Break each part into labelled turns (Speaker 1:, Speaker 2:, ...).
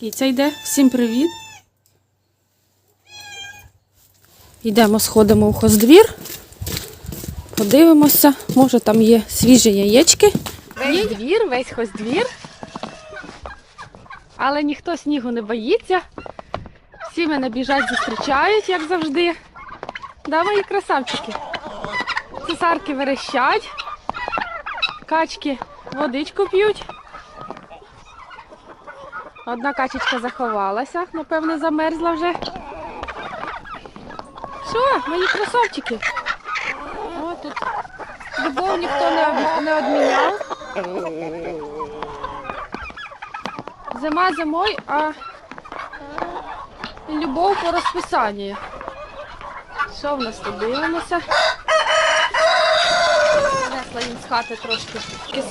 Speaker 1: Кіця йде. Всім привіт. Йдемо, сходимо у хоздвір. Подивимося, може там є свіжі яєчки. Весь двір, весь хоздвір. Але ніхто снігу не боїться. Всі мене біжать, зустрічають, як завжди. Да, мої красавчики. Цесарки верещать, качки водичку п'ють. Одна качечка заховалася, напевне, замерзла вже. Що, мої красавчики? О, тут любов ніхто не, не одміняв. Зима зимою, а любов по розписанню. Що в нас тут дивимося? Принесла їм з хати трошки таких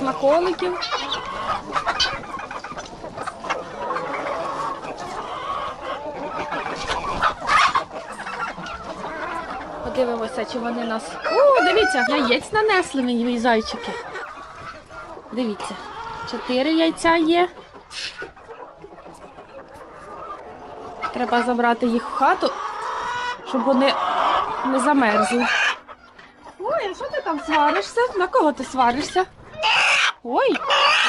Speaker 1: Подивимося, чи вони нас. О, дивіться, яєць нанесли мені зайчики. Дивіться, чотири яйця є. Треба забрати їх в хату, щоб вони не замерзли. Ой, а що ти там сваришся? На кого ти сваришся? Ой,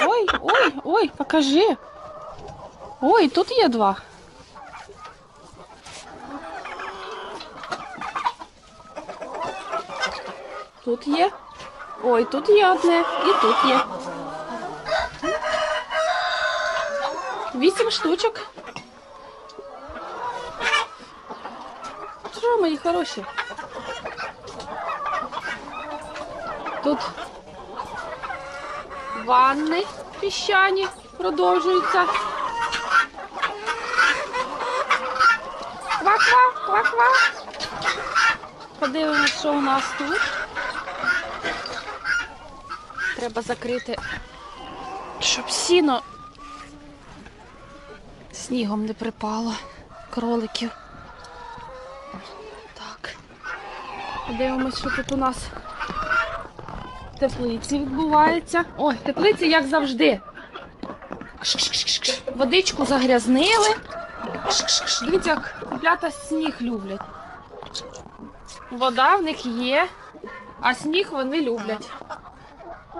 Speaker 1: ой, ой, ой, покажи. Ой, тут є два. Тут є. Ой, тут є одне і тут є. Вісім штучок. Що, мої хороші? Тут ванни піщані продовжуються. Ква-ква, ква-ква. Подивимось, що у нас тут. Треба закрити, щоб сіно снігом не припало кроликів. Так. Подивимось, що тут у нас в теплиці відбувається. Ой, в теплиці, як завжди. Водичку загрязнили. Дивіться, як котлята сніг люблять. Вода в них є, а сніг вони люблять.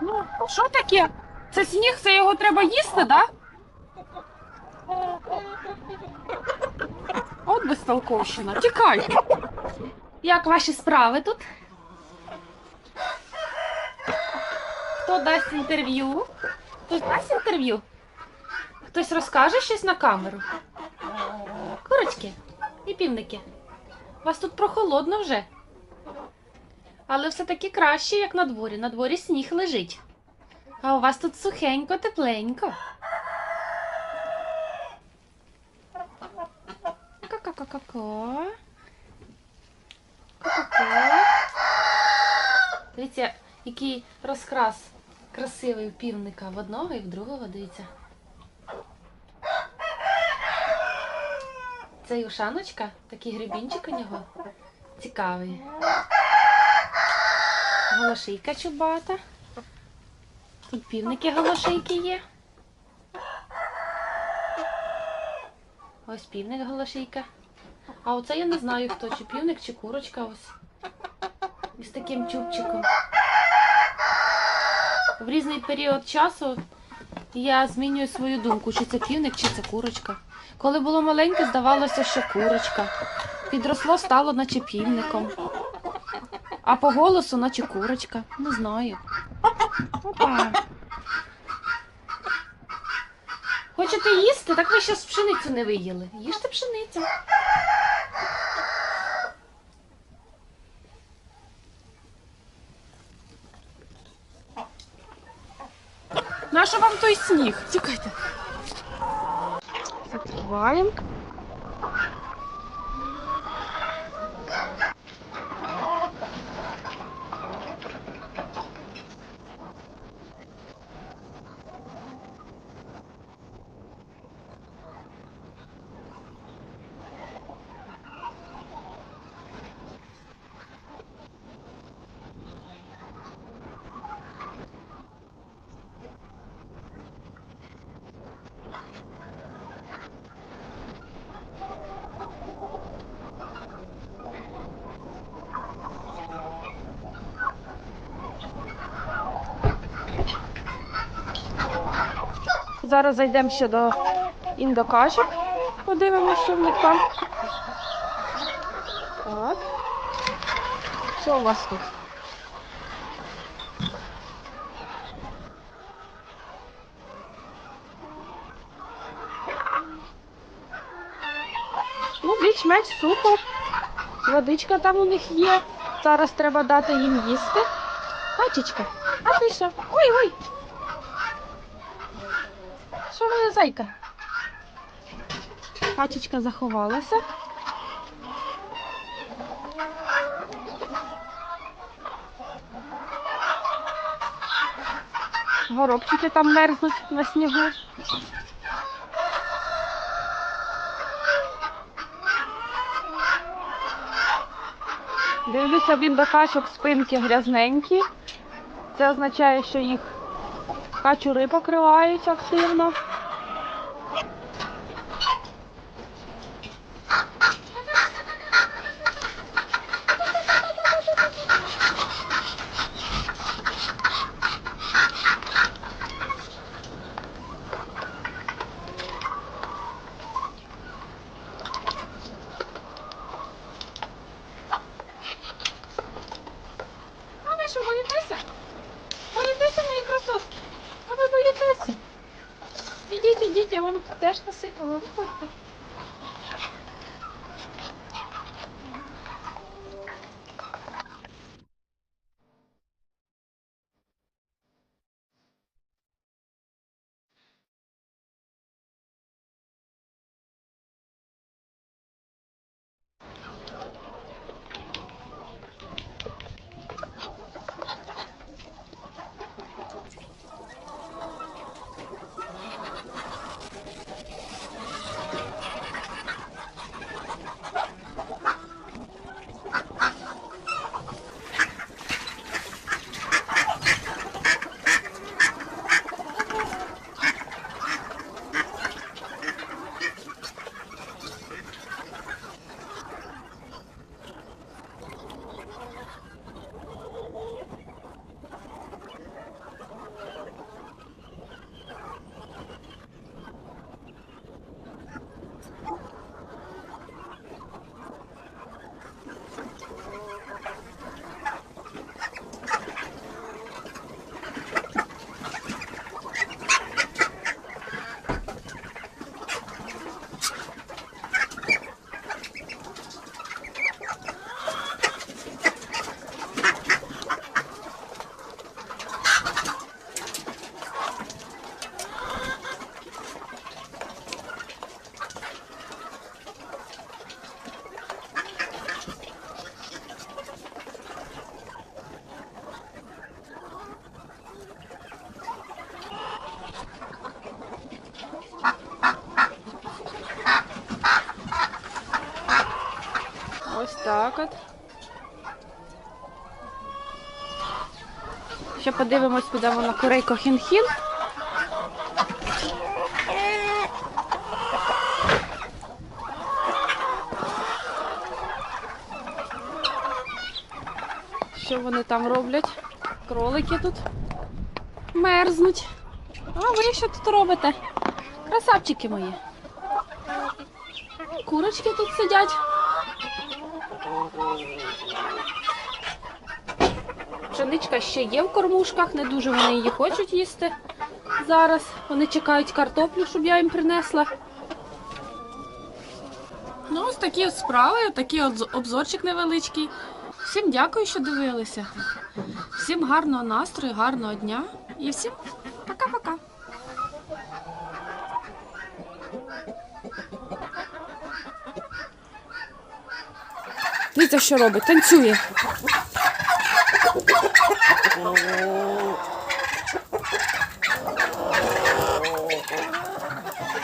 Speaker 1: Ну, що таке? Це сніг, це його треба їсти, да? От безтолковщина. Тікай. Як ваші справи тут? Хто дасть інтерв'ю? Хтось дасть інтерв'ю? Хтось розкаже щось на камеру? Курочки і півники. Вас тут прохолодно вже. Але все-таки краще, як на дворі. На дворі сніг лежить. А у вас тут сухенько, тепленько. Ка-ка-ка. Дивіться, який розкрас красивий у півника в одного і в другого, дивіться. Це Юшаночка, такий грибінчик у нього. Цікавий. Голошийка чубата. Тут півники голошийки є. Ось півник голошийка. А оце я не знаю хто, чи півник, чи курочка ось. Із таким чубчиком. В різний період часу я змінюю свою думку, чи це півник, чи це курочка. Коли було маленьке, здавалося, що курочка. Підросло, стало наче півником. А по голосу, наче курочка. Не знаю. Опа. Хочете їсти? Так ви ще пшеницю не виїли. Їжте пшеницю. Нащо вам той сніг? Тікайте. Закриваємо. Зараз зайдемо ще до індокашок. Подивимося, що в них там. Так. Що у вас тут? Ну, більш-менш сухо. Водичка там у них є. Зараз треба дати їм їсти. Качечка, а ти що? Ой, ой. Що в мене зайка? Качечка заховалася. Горобчики там мерзнуть на снігу. Дивлюся, він до качок спинки грязненькі. Це означає, що їх качури покриваються активно. ano, desta semana. Так от. Ще подивимось, підемо на корейко хін-хін. Що вони там роблять? Кролики тут мерзнуть. А ви що тут робите? Красавчики мої. Курочки тут сидять. Пшеничка ще є в кормушках, не дуже вони її хочуть їсти зараз. Вони чекають картоплю, щоб я їм принесла. Ну, ось такі от справи, такий от обзорчик невеличкий. Всім дякую, що дивилися. Всім гарного настрою, гарного дня і всім пока-пока. Дивіться, що робить, танцює.